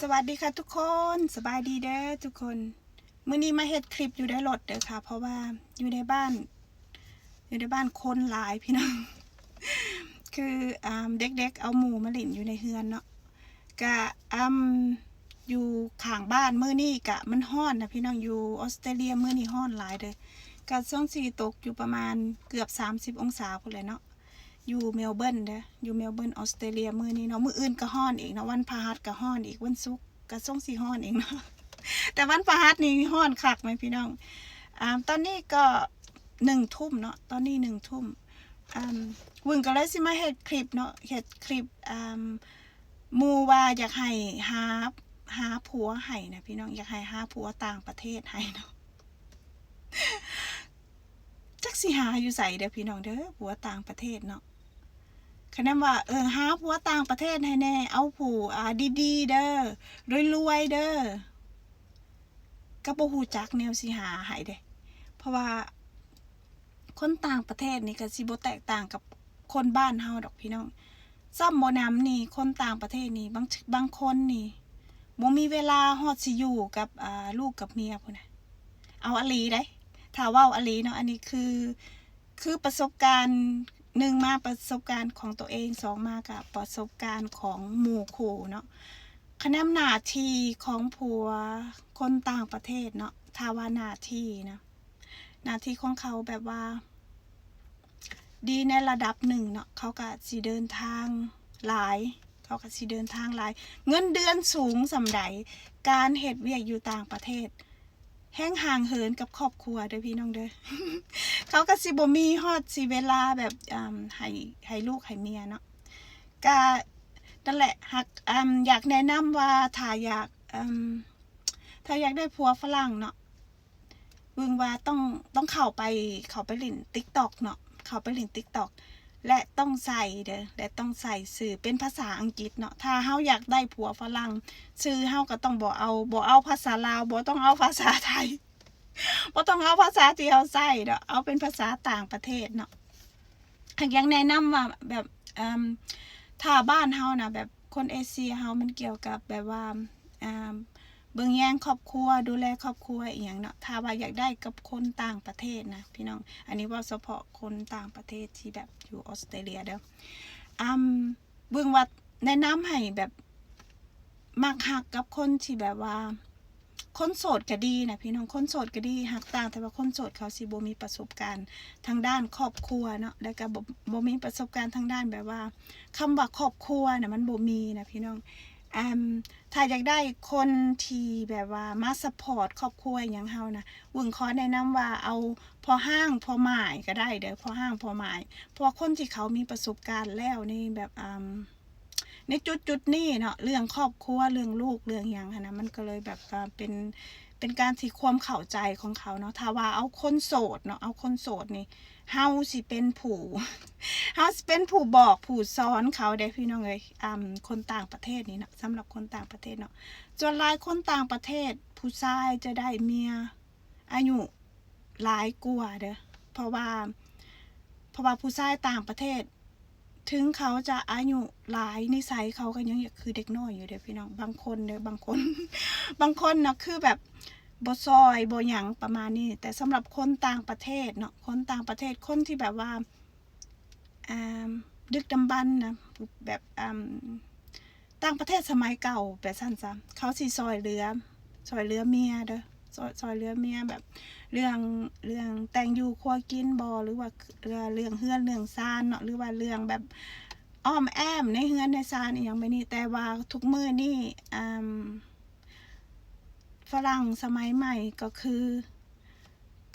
สวัสดีค่ะทุกคนสบายดีเด้อทุกคนมื้อนี้มาเฮ็ดคลิปอยู่ในรถเด้อค่ะ เพราะว่าอยู่ในบ้าน อยู่ในบ้านคนหลายพี่น้อง คืออ่าเด็กๆ เอาหมูมาเล่นอยู่ในเฮือนเนาะกะอ่าอยู่ข้างบ้านมื้อนี้กะมันฮ้อนนะพี่น้องอยู่ออสเตรเลียมื้อนี้ฮ้อนหลายเด้อกะช่วงสีตกอยู่ประมาณเกือบ 30 องศาพุ่นเลยเนาะ อยู่เมลเบิร์นเด้ออยู่เมลเบิร์นออสเตรเลียมือนี้เนาะมืออื่นก็ฮ้อนอีกเนาะวันพฤหัสก็ฮ้อนอีกวันศุกร์ก็ส่งสิฮ้อนเอีกเนาะแต่วันพฤหัสนี่ฮ้อนคักไหมพี่น้องอ่าตอนนี้ก็หนึ่งทุ่มเนาะตอนนี้หนึ่งทุ่มอ่าวุ้นก็เลยสิมาเฮ็ดคลิปเนาะเฮ็ดคลิปอ่ามูว่าอยากให้หาหาผัวให้นะพี่น้องอยากให้หาผัวต่างประเทศให้เนาะจักสิหาอยู่ใส่เด้อพี่น้องเด้อผัวต่างประเทศเนาะ คะแนนว่าเออหาผัวต่างประเทศให้แน่ เอาผู้อ่าดีๆเด้อรวยๆเด้อก็บ่ฮู้จักแนวสิหาให้เด้ เพราะว่า คนต่างประเทศนี่ก็สิบ่แตกต่างกับคนบ้านเฮาดอกพี่น้องซ้ำบ่นำนี่ คนต่างประเทศนี่บางบางคนนี่บ่มีเวลาฮอดสิอยู่กับอ่าลูกกับเมียพุ่นน่ะเอาอลีได้ถ้าเว่าอลีเนาะอันนี้คือคือประสบการณ์ หนึ่งมาประสบการณ์ของตัวเองสองมากับประสบการณ์ของหมู่คู่เนาะคะแนนหน้าที่ของผัวคนต่างประเทศเนาะถ้าวาหน้าที่นะหน้าที่ของเขาแบบว่า ดีในระดับหนึ่งเนาะเขาก็สิเดินทางหลาย เขาก็สิเดินทางหลาย เงินเดือนสูงสำใดการเหตุเวียกอยู่ต่างประเทศ แห้งห่างเหินกับครอบครัวเด้อพี่น้องเด้อ เขาก็สิบ่มีฮอดสิเวลาแบบอ่าให้ให้ลูกให้เมียเนาะก็นั่นแหละหักอ่าอยากแนะนำว่าถ้าอยากอ่าถ้าอยากได้ผัวฝรั่งเนาะเบิ่งว่าต้องต้องเข้าไปเข้าไปเล่น TikTok เนาะเข้าไปเล่น TikTok และต้องใส่เด้อและต้องใส่สื่อเป็นภาษาอังกฤษเนาะถ้าเฮาอยากได้ผัวฝรั่งชื่อเฮาก็ต้องบ่เอาบ่เอาภาษาลาวบ่ต้องเอาภาษาไทย บ่ต้องเอาภาษาที่เฮาใช้เด้อเอาเป็นภาษาต่างประเทศเนาะยังแนะนำว่าแบบอืมถ้าบ้านเฮานะแบบคนเอเชียเฮามันเกี่ยวกับแบบว่าอ่าเบิ่งแย่งครอบครัวดูแลครอบครัวอีหยังเนาะถ้าว่าอยากได้กับคนต่างประเทศนะพี่น้อง อันนี้ว่าเฉพาะคนต่างประเทศที่แบบอยู่ออสเตรเลียเด้ออืมเบิ่งว่าแนะนำให้แบบมักหักกับคนที่แบบว่า คนโสดก็ดีนะพี่น้องคนโสดก็ดีหักต่าง แต่ว่าคนโสดเขาสิบ่มีประสบการณ์ทางด้านครอบครัวเนาะแล้วก็บ่บ่มีประสบการณ์ทางด้านแบบว่าคำว่าครอบครัวน่ะมันบ่มีนะพี่น้องอมถ้าอยากได้คนที่แบบว่ามาซัพพอร์ตครอบครัวอย่างเฮานะวึงขอแนะนำว่าเอาพอห้างพอหมายก็ได้เด้อพอห้างพอหมายเพราะคนที่เขามีประสบการณ์แล้วนี่แบบอืม ในจุดจุดๆนี้เนาะเรื่องครอบครัวเรื่องลูกเรื่องอย่างนะมันก็เลยแบบเป็นเป็นการที่ความเข้าใจของเขาเนาะถ้าว่าเอาคนโสดเนาะเอาคนโสดนี่เฮาสิเป็นผู้เฮาสิเป็นผู้บอกผู้สอนเขาได้พี่น้องเอ้ยอ่าคนต่างประเทศนี่เนาะสำหรับคนต่างประเทศเนาะจนหลายคนต่างประเทศ ผู้ชายจะได้เมียอายุหลายกว่าเด้อเพราะว่าเพราะว่าผู้ชายต่างประเทศ ถึงเขาจะอายุหลายนิสัยเขาก็ยังอยากคือเด็กน้อยอยู่เด้อพี่น้อง บางคนเด้อบางคน บางคนนะคือแบบบซอยบ่หยังประมาณนี้ แต่สำหรับคนต่างประเทศเนาะคนต่างประเทศคนที่แบบว่าอ่าดึกดำบรรพ์นะแบบอ่าต่างประเทศสมัยเก่าแบบสั้นจ้ะเขาสิซอยเรือซอยเรือเมียเด้อ ซอยเรือเมียแบบ เรื่องเรื่องแต่งอยู่ครัวกินบอหรือว่าเรื่องเรื่องเฮือนเรื่องซานเนาะหรือว่าเรื่องแบบอ้อมแอมในเฮือนในซานอย่างไปนี่แต่ว่าทุกมือนี่อืมฝรั่งสมัยใหม่ก็คือ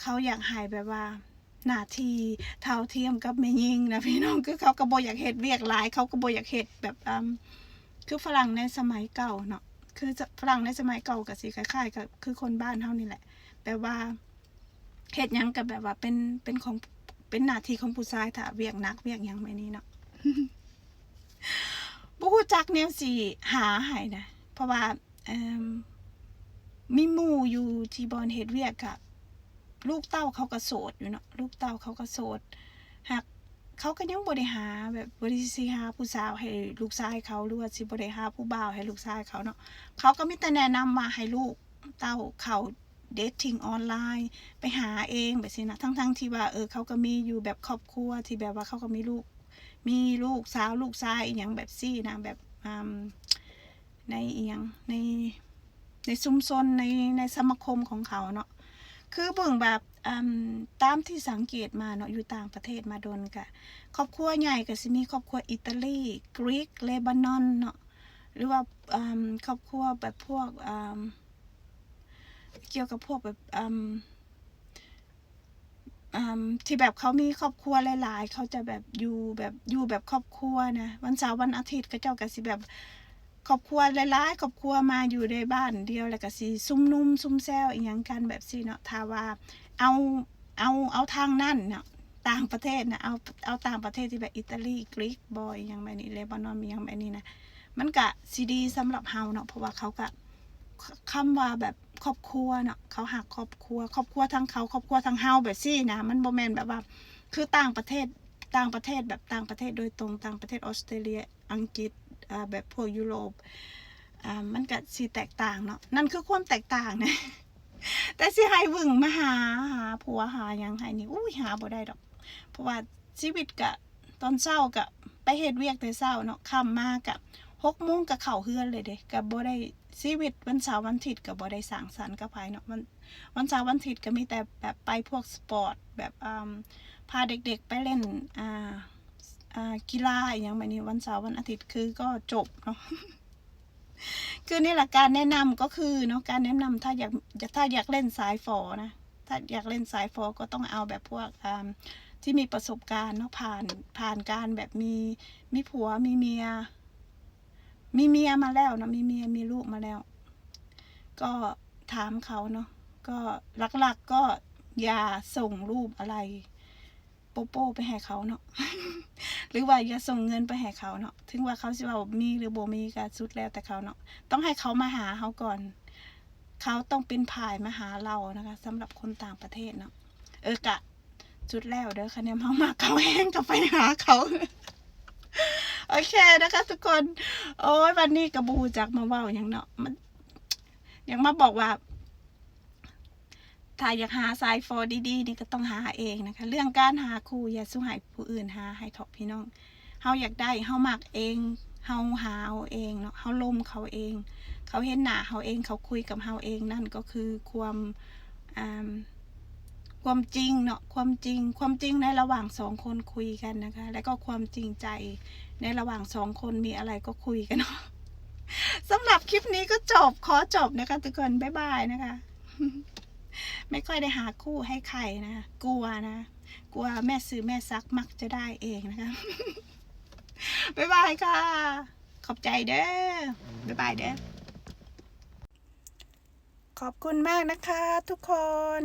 เขาอยากหายแบบว่าหน้าที่เท่าเทียมกับแม่ยิงนะพี่น้องคือเขาก็บ่อยากเฮ็ดเวียกหลาย เขาก็บ่อยากเฮ็ดแบบอืมคือฝรั่งในสมัยเก่าเนาะ คือฝรั่งในสมัยเก่าก็สิคล้ายๆกับคือคนบ้านเฮานี่แหละแปลว่าเฮ็ดยังกับแบบว่าเป็นเป็นของเป็นหน้าที่ของผู้ชายถ้าเวียกนักเวียกยังไม่นี้เนาะบ่ฮู้จักแนวสิหาให้นะเพราะว่าเอิ่มมีหมู่อยู่ที่บอนเฮดเวียกกับลูกเต้าเขาก็โสดอยู่เนาะลูกเต้าเขาก็โสดหัก เขาก็ยังบริหาแบบบริสิหาผู้สาวให้ลูกชายเขาหรือว่าสิบริหาผู้บ่าวให้ลูกชายเขาเนาะเขาก็มีแต่แนะนำมาให้ลูกเต้าเขาเดททิ้งออนไลน์ ไปหาเองแบบสินะทั้งๆที่ว่าเออเขาก็มีอยู่แบบครอบครัวที่แบบว่าเขาก็มีลูก มีลูกสาวลูกชายอย่างแบบซี่นะแบบในเอหย่างในในชุมชนในในสมาคมของเขาเนาะคือเบิ่งแบบ ตามที่สังเกตมาเนาะอยู่ต่างประเทศมาโดนกะครอบครัวใหญ่ก็สิมีครอบครัวอิตาลีกรีกเลบานอนเนาะหรือว่าครอบครัวแบบพวกเกี่ยวกับพวกแบบที่แบบเขามีครอบครัวหลาย ๆ เขาจะแบบอยู่แบบอยู่แบบครอบครัวนะวันเสาร์วันอาทิตย์ก็เจ้าก็สิแบบครอบครัวหลายๆครอบครัวมาอยู่ในบ้านเดียวแล้วก็สิซุ่มนุ่มซุ่มแซวอีหยังกันแบบสิเนาะถ้าว่า เอาเอาเอาทางนั่นเนาะต่างประเทศนะเอาเอาต่างประเทศที่แบบอิตาลีกรีกบอยอย่างแบบนี้เลบานอนมีอย่างแบบนี้นะมันกะซีดีสำหรับเฮาเนาะเพราะว่าเขากะคำว่าแบบครอบครัวเนาะเขาหักครอบครัว ครอบครัวทั้งเขาครอบครัวทั้งเฮาแบบซี่นะมันโบแมนแบบว่าคือต่างประเทศต่างประเทศแบบต่างประเทศโดยตรงต่างประเทศออสเตรเลียอังกฤษอ่าแบบพวกยุโรปอ่ามันกะสีแตกต่างเนาะนั่นคือความแตกต่างนะ แต่สิให้วึงมาหาหาผัวหายังให้นี่อุ้ยหาบ่ได้ดอก เพราะว่าชีวิตกะตอนเช้ากะไปเฮ็ดเวียกแต่เช้าเนาะค่ำมากะหกโมงกะเข้าเฮือนเลยเด้กะบ่ได้ชีวิตวันเสาร์วันอาทิตย์กะบ่ได้สร้างสรรค์กับไผเนาะวันวันเสาร์วันอาทิตย์ก็มีแต่แบบไปพวกสปอร์ตแบบอ่าพาเด็กๆไปเล่นอ่าอ่ากีฬาอย่างแบบนี้วันเสาร์วันอาทิตย์คือก็จบเนาะ คือนี่แหละการแนะนำก็คือเนาะการแนะนำถ้าอยากถ้าอยากเล่นสายฝอนะ ถ้าอยากเล่นสายฟอก็ต้องเอาแบบพวกที่มีประสบการณ์เนาะผ่านผ่านการแบบมีมีผัวมีเมีย มีเมียมาแล้วเนาะมีเมียมีลูกมาแล้ว ก็ถามเขาเนาะก็หลักๆก็อย่าส่งรูปอะไร โปโป้ไปให้เขาเนาะหรือว่าอย่าส่งเงินไปให้เขาเนาะถึงว่าเขาสิว่ามีหรือบ่มีก็สุดแล้วแต่เขาเนาะต้องให้เขามาหาเขาก่อน เขาต้องเป็นผายมาหาเรานะคะสำหรับคนต่างประเทศเนาะเออกะจุดแล้วเด้อคะแนนเขามาเขาแห้งก็ไปหาเขาโอเคนะคะทุกคน โอ้ยวันนี้กระบูจักมาเว่าอย่างเนาะมันยังมาบอกว่า ถ้าอยากหาสายฟอดีๆนี่ก็ต้องหาเองนะคะ เรื่องการหาคู่อย่าสู้ให้ผู้อื่นหาให้ทอกพี่น้องเฮาอยากได้เฮามักเองเฮาหาเอาเองเนาะเฮาลมเขาเอง เขาเห็นหน้าเขาเองเขาคุยกับเราเองนั่นก็คือความความจริงเนาะความจริงความจริงในระหว่างสองคนคุยกันนะคะ แล้วก็ความจริงใจในระหว่างสองคนมีอะไรก็คุยกันเนาะสำหรับคลิปนี้ก็จบขอจบนะคะทุกคนบ๊ายบายนะคะ ไม่ค่อยได้หาคู่ให้ใครนะ กลัวนะ กลัวแม่ซื้อแม่ซักมักจะได้เองนะคะ บ๊ายบายค่ะ ขอบใจเด้อ บ๊ายบายเด้อ ขอบคุณมากนะคะทุกคน